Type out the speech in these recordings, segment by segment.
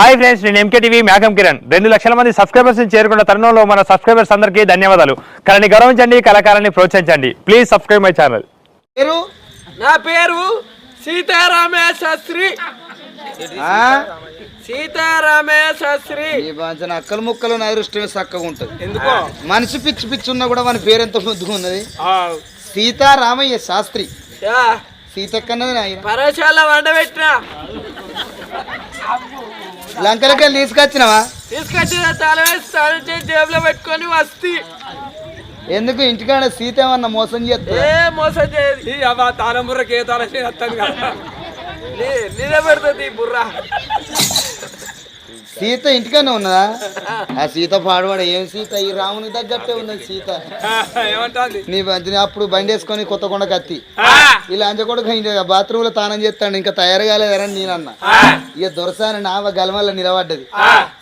Hi friends నేను MK TV మేఘం కిరణ్. రెండు లక్షల మంది సబ్స్క్రైబర్స్ చేరుకున్న తరుణంలో మన సబ్స్క్రైబర్స్ అందరికీ ధన్యవాదాలు. కళని గౌరవించండి కళాకారాన్ని ప్రోత్సహించండి. Please subscribe my channel. పేరు? నా పేరు సీతారామయ్య శాస్త్రి. ఆ? సీతారామయ్య శాస్త్రి. అక్కలు ముక్కలు నైరుష్టమే చక్కగా ఉంటుంది. ఎందుకో? మనిషి పిచ్చి పిచ్చి ఉన్నా కూడా మన పేరు ఎంత ముద్దుగా ఉన్నది? ఆ, సీతారామయ్య శాస్త్రి. యా, సీతక్కన్నది నాయన. పరశాల వండబెట్టిన. లంకలకి వెళ్ళి తీసుకొచ్చినవా? తీసుకొచ్చిన తల వేసి జేబులో పెట్టుకొని వస్తి. ఎందుకు ఇంటికాడ సీత ఏమన్నా మోసం చేస్తా? ఏ మోసం చేయదు. అబ్బా తాళం బుర్రకి ఏ తాళం వస్తాను కదా. నీదే పెడుతుంది ఈ బుర్ర. సీత ఇంటికానే ఉన్నదా? ఆ సీత పాడవాడ ఏం సీత? ఈ రామునికి తగ్గట్టే ఉన్నది సీత. నీ బంతి అప్పుడు బండి వేసుకొని కొత్త కొండ కత్తి. ఇలా అంజకొడుకు బాత్రూమ్లో తానం చేస్తాడు ఇంకా తయారు కాలేదరని నేనన్నా. ఇక దొరసాని నావ గలమల్ల నిలబడ్డది.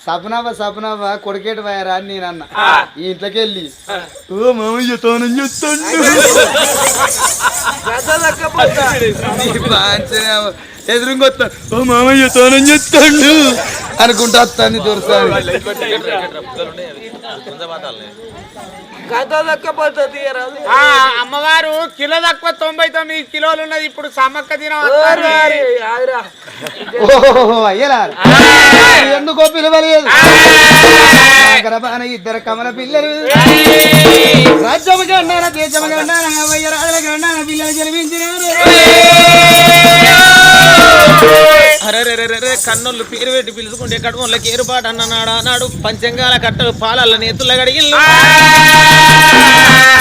సపనావ సపనావ కొడుకేటి వాయరా అని నేనన్నా. ఈ ఇంట్లోకి వెళ్ళి ఓ మామయ్య తానం చేస్తాడు. ఎదురుకొస్తాను ఓ మామయ్య తోనం చెప్తాడు అనుకుంటా తన్ని దూరసారి అమ్మవారు కిలో తక్కువ తొంభై తొమ్మిది కిలోలు ఉన్నది. ఇప్పుడు సమ్మక్క దినం ఎందుకో పిలవలేదు. ఇద్దరు కమల పిల్లలు. రాజ్యముగా ఉన్నారా దేశముగా ఉన్నారా అయ్యరాజులుగా ఉన్నారా పిల్లలు జన్మించినారు. అరే కన్నులు పేరు పెట్టి పిలుచుకుంటే కడుపులకి ఏరుపాటు అన్ననాడు అన్నాడు పంచంగాల కట్టలు పాలల్ల నేతుల గడిగిల్లు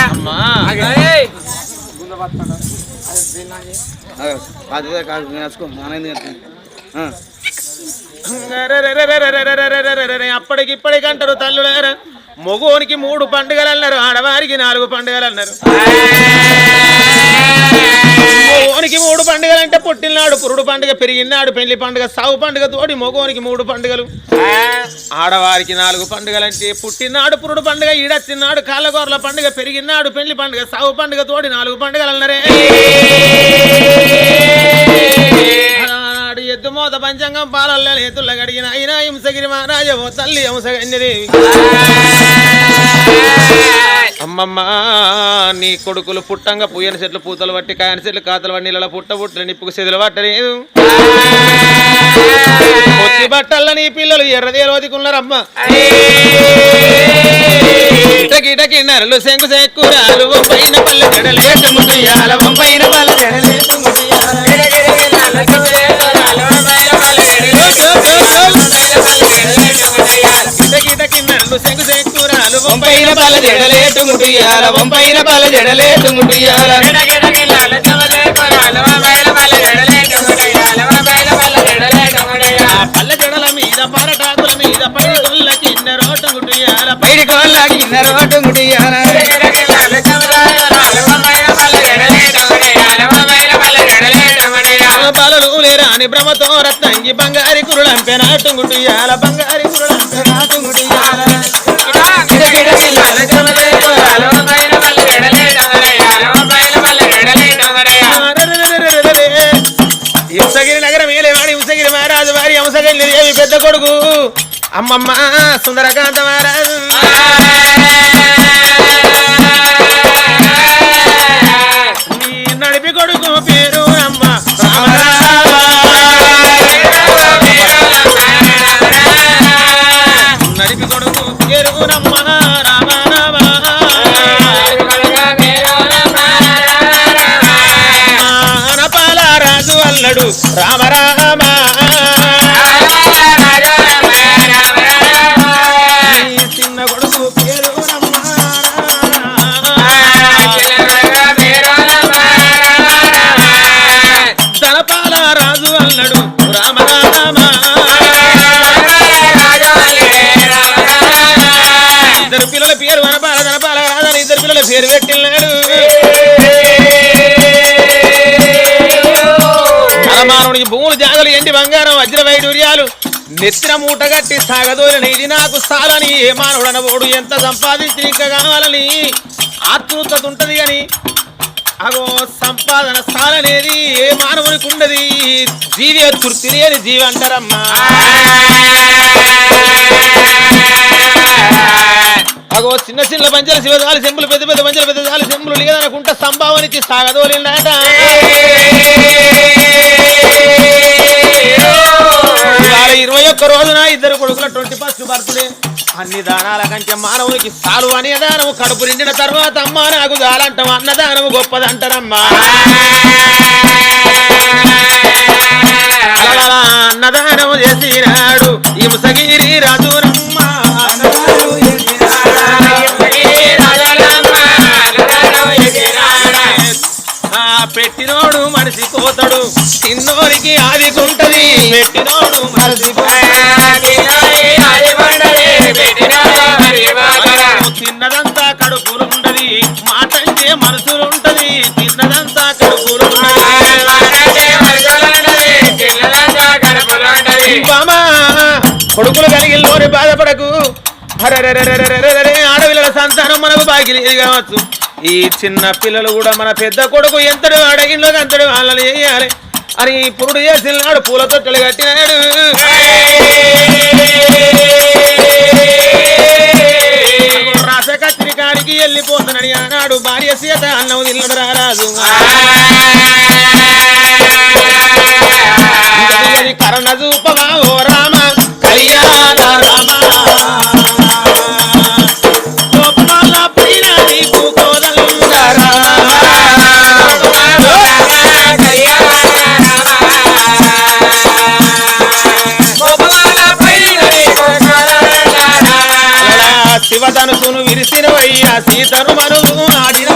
అమ్మా కాదు కాదు నేను వేసుకో అప్పటికి ఇప్పటికి అంటారు తల్లుడారా మగోనికి మూడు పండుగలు అన్నారు ఆడవారికి నాలుగు పండుగలు అన్నారు మగోనికి మూడు పండుగలు అంటే పుట్టినాడు పురుడు పండుగ పెరిగినాడు పెళ్ళి పండుగ సాగు పండుగ తోడి మగోనికి మూడు పండుగలు ఆడవారికి నాలుగు పండుగలు అంటే పుట్టినాడు పురుడు పండుగ ఈడచ్చినాడు కాళ్ళగోరల పండుగ పెరిగినాడు పెళ్ళి పండుగ సాగు పండుగ తోడి నాలుగు పండుగలు అన్నారే ఎత్తుమోత మోత పంచంగం పాలల్ల ఎత్తుల గడిగిన అయినా హింసగిరి మహారాజవో తల్లి హంసగన్యదేవి అమ్మమ్మ నీ కొడుకులు పుట్టంగా పూయని చెట్లు పూతలు పట్టి కాయని చెట్లు కాతలు పడి నీళ్ళ పుట్ట పుట్టిన నిప్పుకు చెదులు పట్టలేదు పొత్తి బట్టల్ల నీ పిల్లలు ఎర్రదేలు వదికున్నారమ్మ ఇటకి నరలు శంకు చెక్కురాలు పైన పల్లె జడలేట పైన పల్లె జడలేట వంపైన పల జడలేటు ముటియాల వంపైన పల జడలేటు ముటియాల. పల్లె జడల మీద పరటాకుల మీద పైడి కోళ్ళ కింద ముటియాల. రాని భ్రమతో రత్నంగి బంగారి కురులంపెన టుంగుటియాల బంగారి కురులంపెన టుంగుటియాల ఉసగిరి నగరం ఏలేవాడి ఉసగిరి మహారాజు వారి అమ్మమ్మ సుందరకాంత మహారాజు. రాజు రామ రామ. చిన్న కొడుకు పేరు రమ్మ ధనపాల రాజు అల్లడు రామ రామ. ఇద్దరు పిల్లల పేరు వనపాల ధనపాల రాజని ఇద్దరు పిల్లల పేరు పెట్టినాడు నగలు ఎండి బంగారం వజ్ర వైడూర్యాలు. మూట కట్టి సాగదోలిన ఇది నాకు సాలని. ఏ మానవుడనబోడు ఎంత సంపాదించి ఇంకా కావాలని. ఆతృత ఉంటది అని అగో సంపాదన సాలనేది ఏ మానవునికి ఉండదు జీవి తృప్తి లేని జీవి అంటారమ్మా అగో చిన్న చిన్న పంచాలు శివజాలి సెంబులు పెద్ద పెద్ద పంచాలు పెద్ద జాలి సెంబులు లేదనుకుంటే సంభావన ఇచ్చి ట్వంటీ ఫస్ట్ బర్త్డే అన్ని దానాల కంటే మానవునికి సాలు అని దానము కడుపు నిండిన తర్వాత అమ్మా నాకు దాలంటాం అన్నదానము గొప్పదంటారమ్మా అన్నదానము చేసినాడు ఈ ముసగిరి పెట్టినోడు మనిషి పోతాడు తిన్నోరికి ఆదికుంటది పెట్టినోడు మనిషి కడు కూరుకుంటది మాటంటే మనసులుంటది. తిన్నదంతా కడు కూరుకుంటది కొడుకులు కలిగి నోరి బాధపడకు ఆడపిల్లల సంతానం మనకు బాగిలి కావచ్చు. ఈ చిన్న పిల్లలు కూడా మన పెద్ద కొడుకు ఎంతడు అడగిలో అంతడు వాళ్ళని చేయాలి. అని పురుడు చేసిన నాడు పూలతో కట్టినాడు. కత్రికాడికి వెళ్ళిపోతానని అన్నాడు భార్య సీత అన్నం తిన్నడు రారాజు. కరణ చూపవా ఓ రామ? కళ్యాణ రామ. గోపాల పైన నీకు కోదండ శివధనుసును సీతను మరువు నాడిన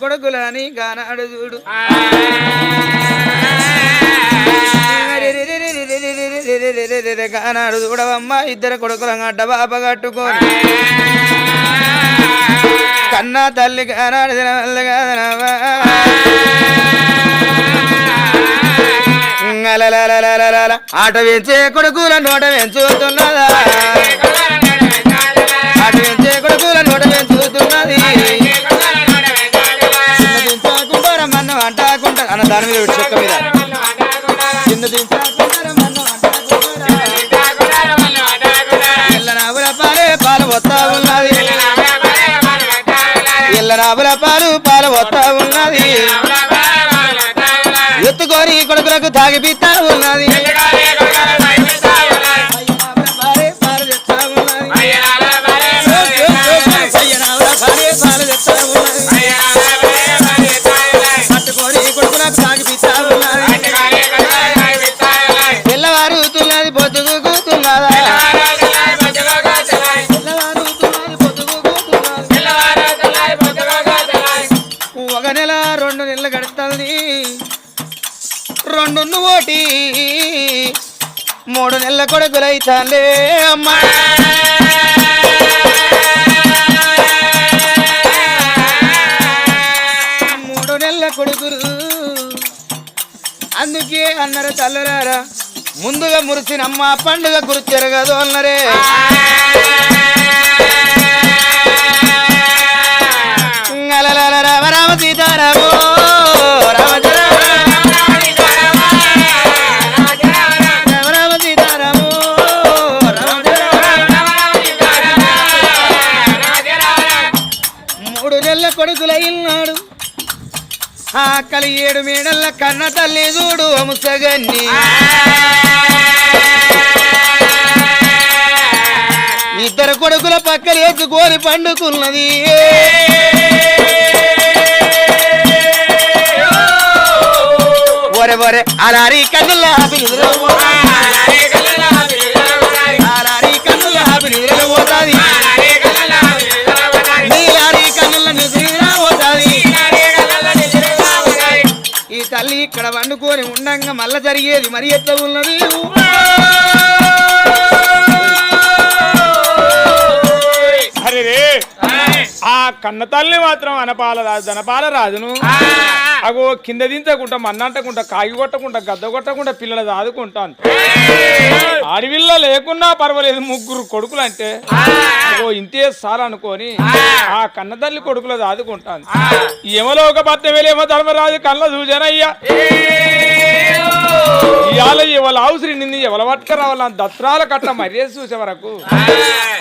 కొడుకులని గానాడు చూడు గానాడు చూడవమ్మా ఇద్దరు కొడుకుల గడ్డ బాబ కట్టుకొని కన్నా తల్లి గానాడు తినవల్ల కాదనవా లలలలలలల. ఆట వేంచే కొడుకుల నోట వేంచుతున్నదా వస్తా ఉన్నది ఎల్ల నాబుల పాలు పాలు వస్తా ఉన్నది ఎత్తుకొని కొడుకులకు తాగిపిస్తా ఉన్నది నుండు ఓటి. మూడు నెలల కొడుకులైతాలే అమ్మా. మూడు నెలల కొడుకురు అందుకే అన్నారు తల్లరారా ముందుగా మురిసినమ్మ పండుగ గురి తిరగదు అన్నరే కొడుకులైనాడు ఆకలి ఏడు మేడల్ల కన్న తల్లి చూడు ముసగన్ని ఇద్దరు కొడుకుల పక్కలేసి గోలి పండుకున్నది. ఒరే ఒరే అలా కన్నుల ఇక్కడ వండుకొని ఉండంగా మళ్ళా జరిగేది మరి ఎట్లా ఉన్నది? ఆ కన్న తల్లి మాత్రం అనపాల రాజు ధనపాల రాజును. అగో కింద దించకుండా మన్నంటకుండా కాగి కొట్టకుండా గద్ద కొట్టకుండా పిల్లలు దాదుకుంటాను. అడవిల్లో లేకున్నా పర్వాలేదు ముగ్గురు కొడుకులు అంటే అగో ఇంతే సార్ అనుకొని ఆ కన్న తల్లి కొడుకులు దాదుకుంటాను. ఏమలో ఒక పట్టమేలేమో ధర్మరాజు కళ్ళ చూసానయ్యా ఇవాళ ఇవాళ అవసరం నిన్ను ఎవల పట్టుక రావాలని దత్రాల కట్ట మర్యాద చూసే వరకు.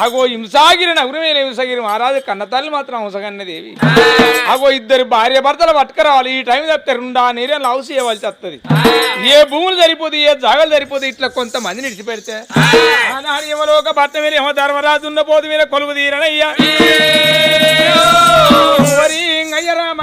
అగో హింసాగిరి నగురమేల హింసగిరి మహారాజు కన్న తల్లి మాత్రం హంసగన్నదేవి అగో ఇద్దరు భార్య భర్తలు పట్టుక రావాలి. ఈ టైం తప్పితే రెండా నీరేళ్ళు హౌస్ ఇవ్వాల్సి వస్తుంది. ఏ భూములు సరిపోతే ఏ జాగాలు సరిపోతే ఇట్లా కొంతమంది నిడిచిపెడితే ఎవరో ఒక భర్త మీద ఏమో ధర్మరాజు ఉన్న పోదు మీద కొలువు తీరనయ్యా. రామ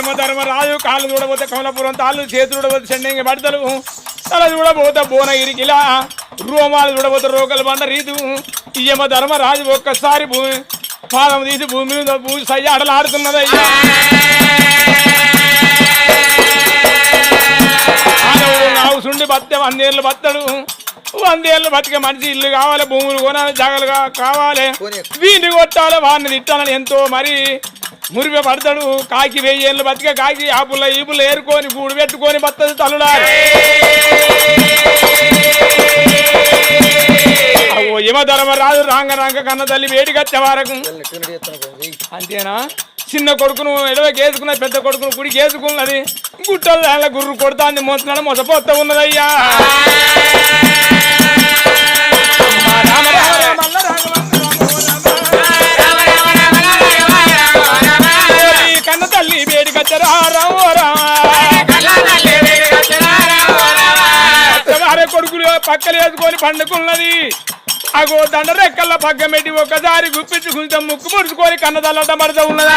ఎవడత్తా ధర్మరాజు కాళ్ళు చూడబోతే కమలపురం తాళ్ళు చేతులు చూడబోతే చెండంగి బడతలు తల చూడబోతే బోనగిరికిలా రూమాలు చూడబోతే రోకలు బండ రీతు యమ ధర్మరాజు ఒక్కసారి భూమి పాదం తీసి భూమి మీద భూమి సయ్యాడలాడుతున్నదయ్యా సుండి బత్తే అన్నేళ్ళు బత్తడు. వందేళ్ళు బతికే మనిషి ఇల్లు కావాలి భూములు కొనాలి జాగలు కా- కావాలి. వీడిని కొట్టాలి వాడిని తిట్టాలని ఎంతో మరి మురిపె పడతాడు. కాకి వెయ్యి ఏళ్ళు బతికే కాకి ఆ పుల్ల ఈ పుల్ల ఏరుకొని గూడు పెట్టుకొని బత్తది తల్లుడా ఓ యమ ధర్మరాజు రాంగ రాంగ కన్న తల్లి వేడికచ్చే వరకు. అంతేనా? చిన్న కొడుకును ఎడవ వేసుకున్నది పెద్ద కొడుకును గుడి గేసుకున్నది గుట్టలు దానిలో గుర్రు కొడతాంది మోస్తున్నాడు మొసపోతా ఉన్నదయ్యా. కన్న తల్లి వేడికచ్చరా కొడుకులు పక్కలు వేసుకొని పండుకున్నది. అగో దండ రెక్కల పగ్గమెట్టి ఒకసారి గుప్పించుకుంటే ముక్కు ముడుచుకొని కన్నదల్లట మరద ఉన్నదా?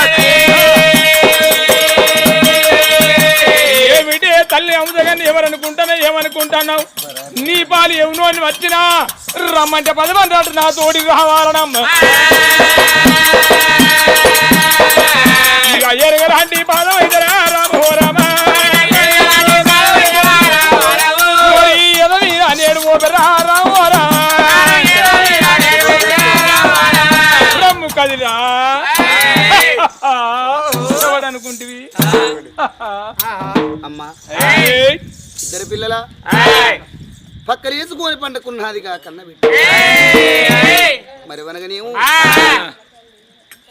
ఏమిటి తల్లి అంశగాన్ని ఎవరనుకుంటానో ఏమనుకుంటున్నావు? నీ పాలు ఎవనో అని వచ్చినా రమ్మంటే పదమంటాడు నా తోడి రావాలనమ్మ ఇక ఎరగరాంటి పాదం ఇద్దరా రమ్ము కదిరా. అమ్మా. ఏయ్. ఇద్దరు పిల్లల? పక్కన వేసుకొని పండుకున్నది కన్న బిడ్డ. మరి వనగనేమో?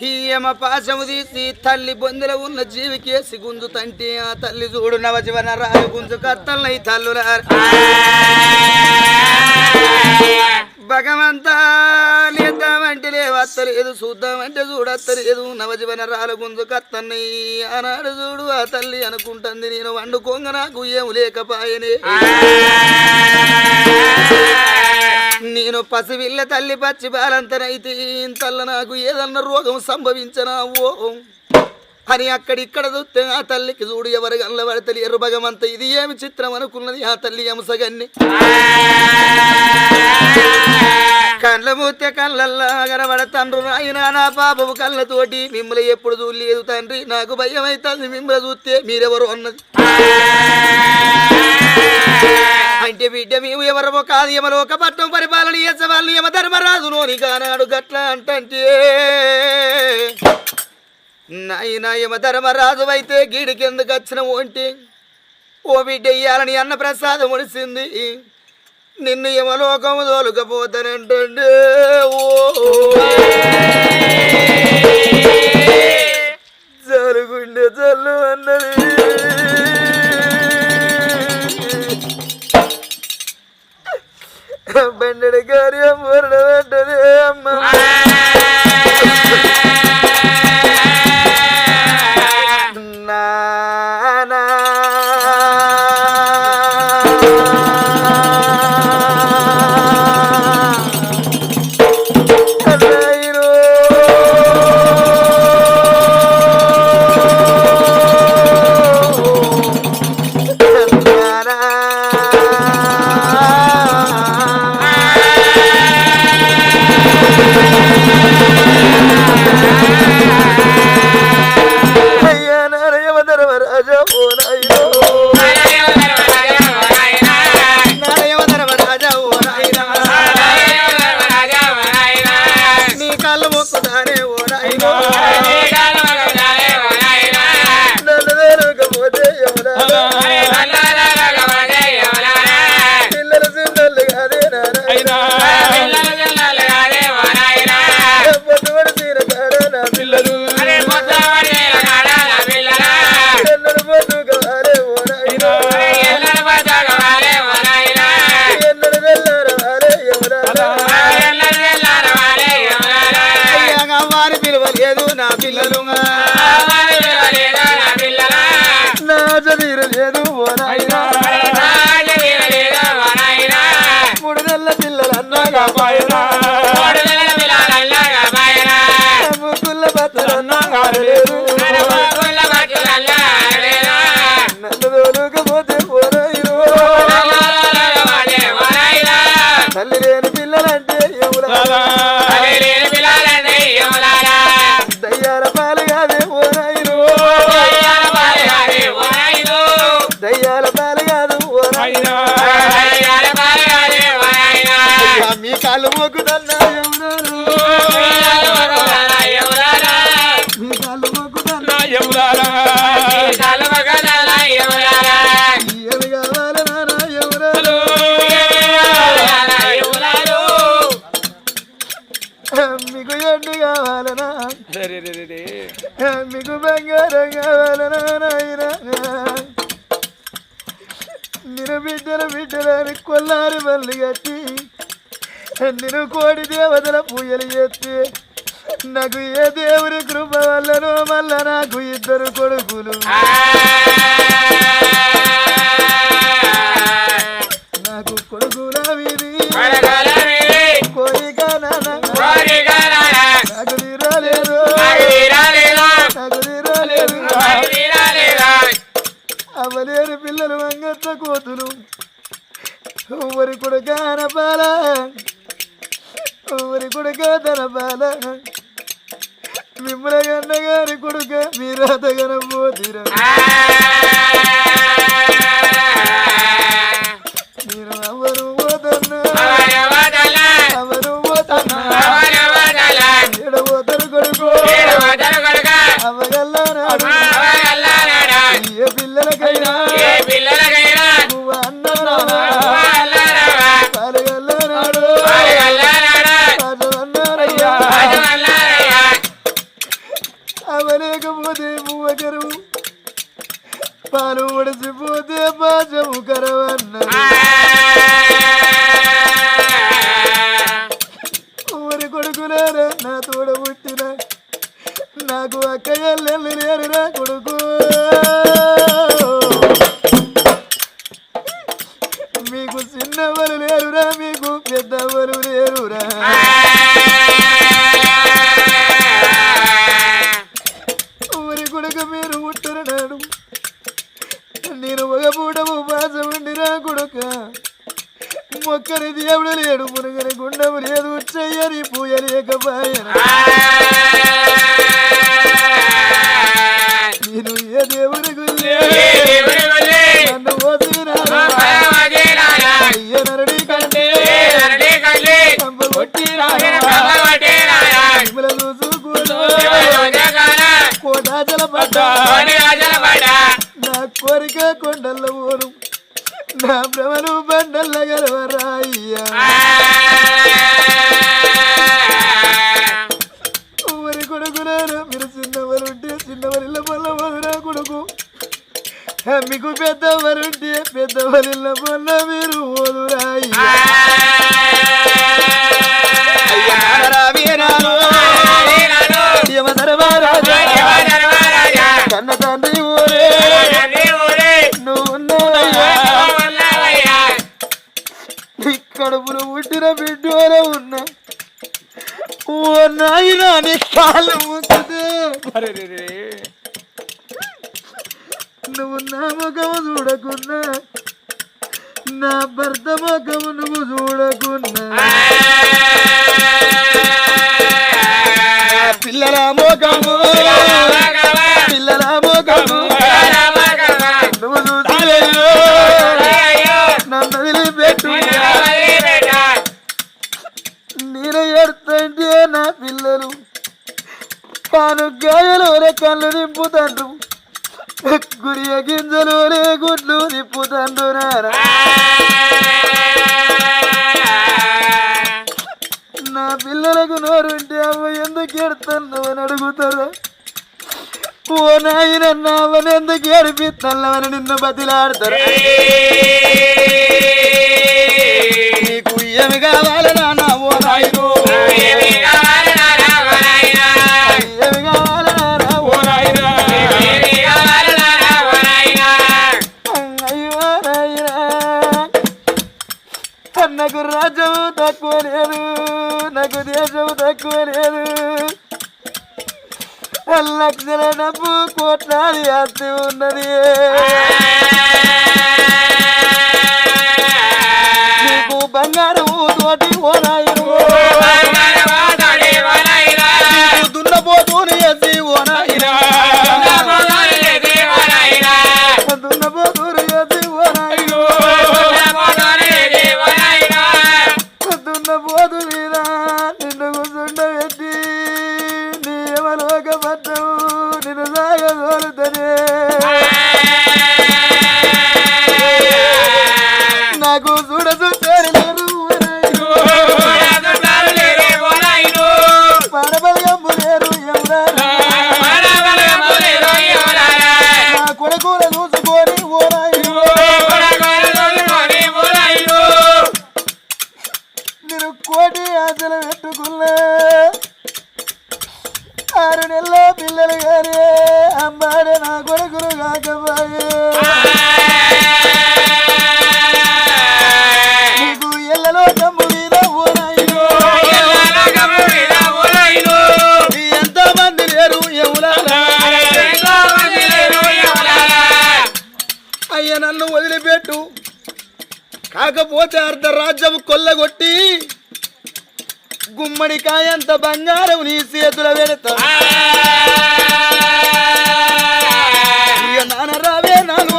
హీయమ పాశము తీసి తల్లి బొందుల ఉన్న జీవికేసి గుంజు తంటి ఆ తల్లి చూడు నవజీవన రాయి గుంజు కత్తల్ని తల్లుల. భగవంతా లేద్దామంటే లేవత్తలేదు చూద్దామంటే చూడత్తలేదు నవజీవన రాలు గుంజు కత్తన్నై ఆనాడు చూడు ఆ తల్లి అనుకుంటుంది నేను వండుకోంగ నాకు ఏం లేకపాయనే పసివిల్ల తల్లి పచ్చి బాలంతనైతే ఇంతల్ల నాకు ఏదన్నా రోగం సంభవించనా ఓ అని అక్కడిక్కడ చూస్తే ఆ తల్లికి చూడు ఎవరు గల్ల పడతలేరు భగవంత. ఇది ఏమి చిత్రం అనుకున్నది ఆ తల్లి అంశగన్ని? కళ్ళ మూతే కళ్ళల్లా కనబడతండ్రు నాయన నా పాపపు కళ్ళతోటి మిమ్మల్ని ఎప్పుడు చూడలేదు తండ్రి. నాకు భయం అవుతుంది మిమ్మల్ని చూస్తే మీరెవరు అన్నది. అంటే బిడ్డ మేము ఎవరమో కాదు ఎవరో ఒక పట్టం పరిపాలన చేసేవాళ్ళు యమ ధర్మరాజులోని కానాడు గట్ల అంటే నాయన యమ ధర్మరాజు అయితే గీడికెందుకు వచ్చిన ఒంటి? ఓ బిడ్డ ఇయ్యాలని అన్న ప్రసాదం ముడిసింది నిన్ను యమలోకము తోలుకపోతానంటే ఓ. జరుగుండే జల్లు బిడ్డలని కొల్లారి మల్లి కట్టి నేను కోడి దేవతల పూజలు చేస్తే నాకు ఏ దేవుని కృప వల్లనో మళ్ళా నాకు ఇద్దరు కొడుకులు. నాకు కొడుకుల వీధి కోరిక నాకు తీరలేదు నాకు తీరలేదు అవ్వలేని పిల్లలు అంగట్ల కోతులు ఊరి కొడుక అనపాల ఊరి కొడుక తనపాల మిమ్మల గన్న గారి కొడుక మీరాత కనపోతీరా నా కొడుక. మొక్కని దేవుడు లేడు మునుగని గుండము లేదు చెయ్యని పూయ లేకపోయన? నేను ఏ దేవుడికి నన్ను పోతున్నాడు కంటే కోటాచల పడ్డా? నా కోరిక నాయనా నా పిల్లలకు నోరుంటే అవ్వ ఎందుకు ఎడుతున్నావు అని అడుగుతారు. ఓ నాయన నావని ఎందుకు ఏడిపిస్తున్నావని నిన్ను బతిలాడతారు. నీకు ఏమి కావాలి రాజ్యం తక్కువ లేదు నాకు దేశం తక్కువ లేదు. లక్షల డబ్బు కోట్లాది ఆస్తి ఉన్నది. కాకపోతే అర్ధరాజ్యం కొల్లగొట్టి గుమ్మడికాయంత బంగారం నీ చేతుల పెడతా ఇక నాన్న రావే నాను.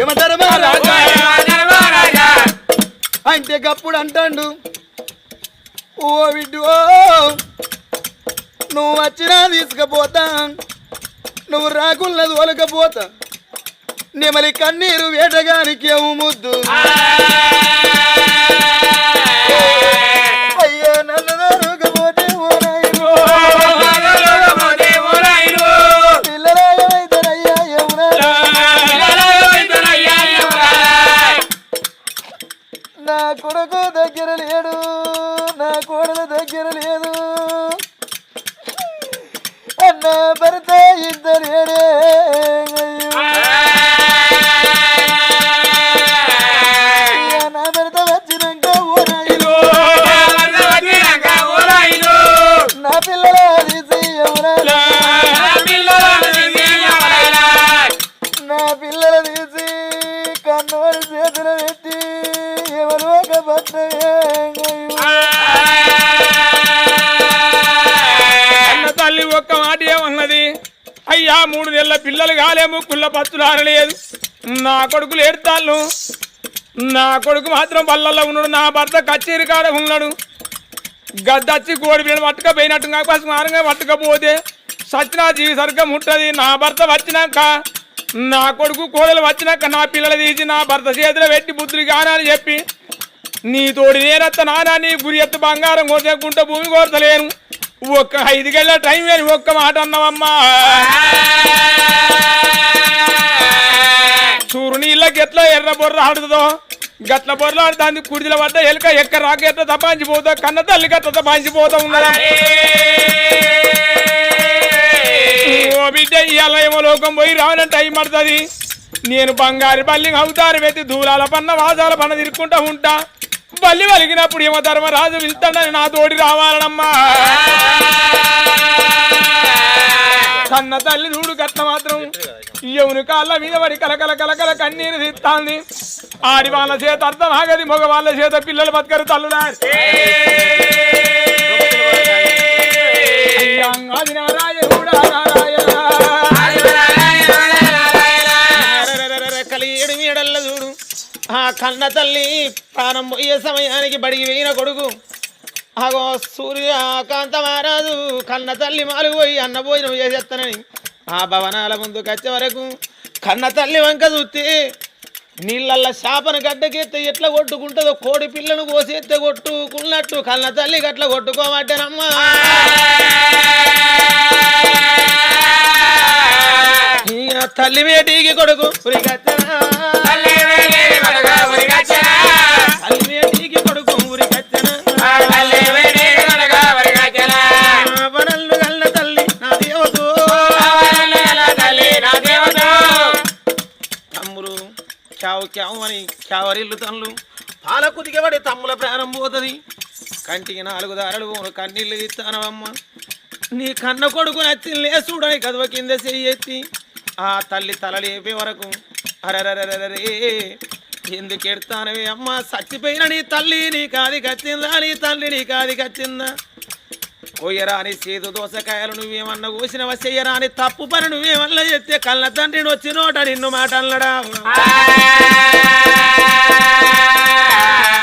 ఏమంటారు అంటే గప్పుడు అంటాడు ఓ విడ్డు నువ్వు వచ్చినా తీసుకుపోతా నువ్వు రాకున్నా తోలకపోతా నెమలి కన్నీరు వేటగానికి ఏమో ముద్దు పిల్లలు కాలే ఆరలేదు నా కొడుకులు ఏడుతాళ్ళు. నా కొడుకు మాత్రం బల్లల్లో ఉన్నాడు. నా భర్త కచ్చేరి కాడ ఉన్నాడు. గద్దచ్చి కోడి బిడ్డ పట్టుకపోయినట్టుగా పసుమారంగా పట్టుకపోతే సచ్చినా జీవి సరిగ్గా ముట్టది నా భర్త వచ్చినాక నా కొడుకు కోడలు వచ్చినాక నా పిల్లలు తీసి నా భర్త చేతిలో పెట్టి బుద్ధులు కానని చెప్పి నీ తోడి నేనత్త నానా నీ గురి ఎత్తు బంగారం కోసేకుంటే భూమి కోరతలేను. ఒక్క ఐదు గంటల టైం అని ఒక్క మాట అన్నావమ్మా. చూరు నీళ్ళకి ఎట్లా ఎర్ర బొర్ర ఆడుతుందో? గట్ల బొర్ర ఆడుతుంది కుడిల పడ్డ ఎలుక ఎక్క రాక ఎట్లా తపాంచిపోతా కన్న తల్లి గట్ల తపాంచిపోతా ఉన్నదా? ఓ బిడ్డ ఇవాళ ఏమో లోకం పోయి రావడం టైం పడుతుంది. నేను బంగారు బల్లి అవుతారు వెతి దూరాల పన్న వాసాల పన్న తిరుక్కుంటా ఉంటా. బల్లి వలిగినప్పుడు ఏమో ధర్మరాజు వెళ్తాడని నా తోడి రావాలనమ్మా. కన్న తల్లి చూడు గట్ల మాత్రం. యవుని కాళ్ళ మీద పడి కలకల కలకల కన్నీరు తీస్తాంది. ఆడి వాళ్ళ చేత అర్థం ఆగది మగ వాళ్ళ చేత పిల్లలు బతకరు తల్లులా నారాయణ. కలిగేడు ఆ కన్న తల్లి ప్రాణం పోయే సమయానికి బడికి వేయిన కొడుకు? ఆగో సూర్యకాంత మహారాజు కన్న తల్లి మాలు పోయి అన్న భోజనం చేసేస్తానని ఆ భవనాల ముందుకు వచ్చే వరకు కన్న తల్లి వంక చూస్తే నీళ్ళల్లో శాపను గడ్డకెత్తే ఎట్లా కొట్టుకుంటుందో? కోడి పిల్లను కోసేస్తే కొట్టుకున్నట్టు కన్న తల్లి గట్ల కొట్టుకోమంటేనమ్మా. తల్లి వేటికి కొడుకు? క్యావు క్యావరిల్లుతన్లు అని క్యావరిల్లు తమ్ముల ప్రాణం పోతుంది? కంటికి నాలుగు దారలు పోను కన్నీళ్ళు ఇస్తానవమ్మ నీ కన్న కొడుకు నచ్చి చూడని కదువ కింద చెయ్యెత్తి ఆ తల్లి తలలేపే వరకు అరరరరరే ఎందుకు అమ్మ? చచ్చిపోయిన నీ తల్లి నీ కాది కచ్చిందా నీ తల్లి నీ కాది కచ్చిందా కొయ్యరాని చేదు దోసకాయలు నువ్వేమన్నా కోసినవా చెయ్యరాని తప్పు పని నువ్వేమన్నా చెప్తే కళ్ళ తండ్రిని వచ్చినోట నిన్ను మాట అన్నడా